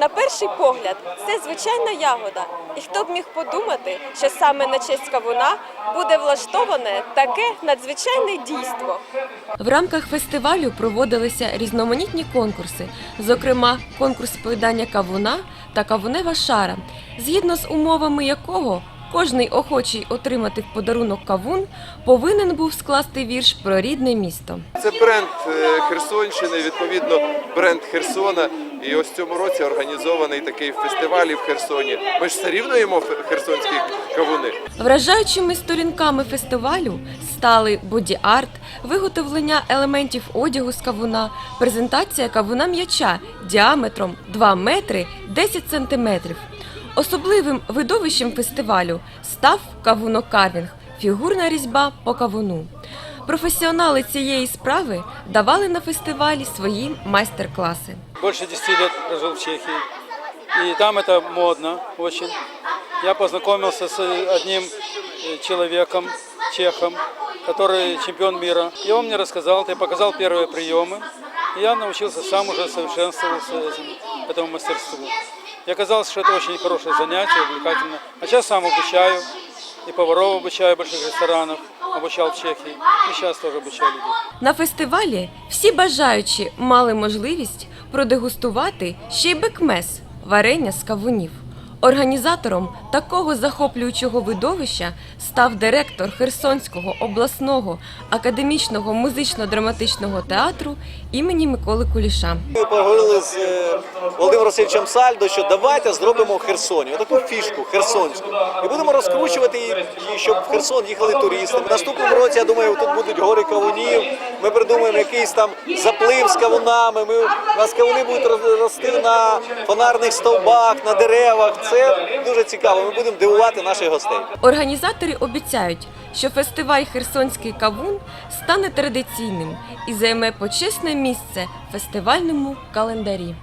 На перший погляд, це звичайна ягода. І хто б міг подумати, що саме на честь кавуна буде влаштоване таке надзвичайне дійство. В рамках фестивалю проводилися різноманітні конкурси, зокрема конкурс поїдання кавуна та кавунева шара, згідно з умовами якого кожний охочий отримати в подарунок кавун повинен був скласти вірш про рідне місто. Це бренд е, Херсонщини, відповідно, бренд Херсона. І ось цьому році організований такий фестиваль в Херсоні. Ми ж все рівно їмо херсонські кавуни. Вражаючими сторінками фестивалю стали боді-арт, виготовлення елементів одягу з кавуна, презентація кавуна м'яча діаметром 2 метри 10 сантиметрів. Особливим видовищем фестивалю став кавунокарвінг – фігурна різьба по кавуну. Професіонали цієї справи давали на фестивалі свої майстер-класи. Больше 10 лет прожил в Чехии. И там это модно очень. Я познакомился с одним э, человеком, чехом, который чемпион мира. И он мне рассказал, ты показал первые приемы. И я научился сам уже совершенствовался этим, этому мастерству. И оказалось, что это очень хорошее занятие, увлекательно. А сейчас сам обучаю. И поваров обучаю в больших ресторанах. Обучал в Чехии. И сейчас тоже обучаю людей. На фестивалі всі бажаючі мали можливість продегустувати ще й бекмес варення з кавунів. Організатором такого захоплюючого видовища став директор Херсонського обласного академічного музично-драматичного театру імені Миколи Куліша. Ми поговорили з е, Володимиром Васильовичем Сальдо, що давайте зробимо Херсоні таку фішку херсонську. І будемо розкручувати її, щоб в Херсон їхали туристи. В наступному році, я думаю, тут будуть гори кавунів. Ми придумаємо якийсь там заплив з кавунами. Ми, у нас кавуни будуть рости на фонарних стовбах, на деревах. Це дуже цікаво. Ми будемо дивувати наших гостей. Організатори обіцяють, що фестиваль Херсонський кавун стане традиційним і займе почесне місце фестивальному календарі.